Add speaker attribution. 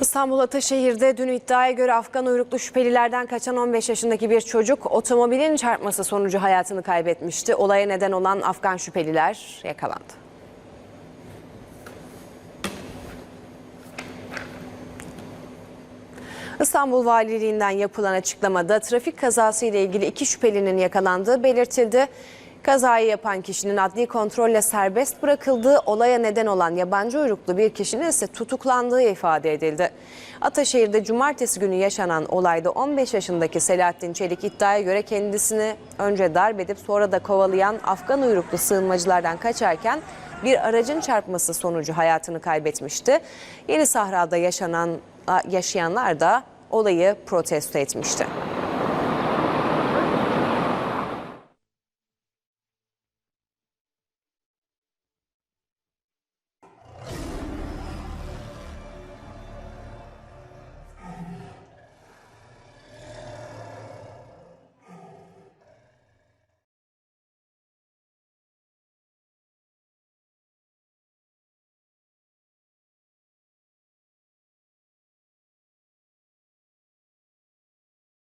Speaker 1: İstanbul Ataşehir'de dün iddiaya göre Afgan uyruklu şüphelilerden kaçan 15 yaşındaki bir çocuk otomobilin çarpması sonucu hayatını kaybetmişti. Olaya neden olan Afgan şüpheliler yakalandı. İstanbul Valiliğinden yapılan açıklamada trafik kazası ile ilgili iki şüphelinin yakalandığı belirtildi. Kazayı yapan kişinin adli kontrolle serbest bırakıldığı, olaya neden olan yabancı uyruklu bir kişinin ise tutuklandığı ifade edildi. Ataşehir'de cumartesi günü yaşanan olayda 15 yaşındaki Selahattin Çelik iddiaya göre kendisini önce darp edip sonra da kovalayan Afgan uyruklu sığınmacılardan kaçarken bir aracın çarpması sonucu hayatını kaybetmişti. Yeni Sahra'da yaşanan yaşayanlar da olayı protesto etmişti.